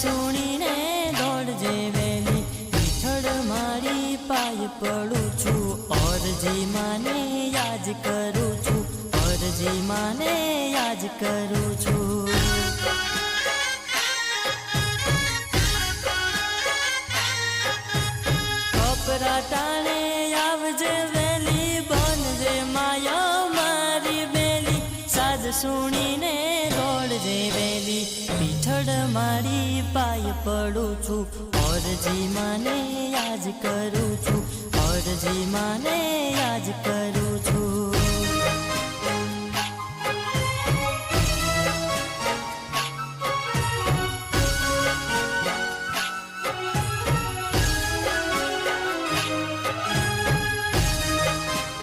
સુણીને દોડજે વેલી વિઠળ મારી પાય પડું છું. અરજી માને યાદ કરું છું. અરજી માને યાદ કરું છું. કપરા ટાણે આવજે વેલી બનજે માયા મારી બેલી. સાજ સુણીને દોડજે વેલી પીઠડ મારી પાય પડું છું. ઓરજી માને યાદ કરું છું. ઓરજી માને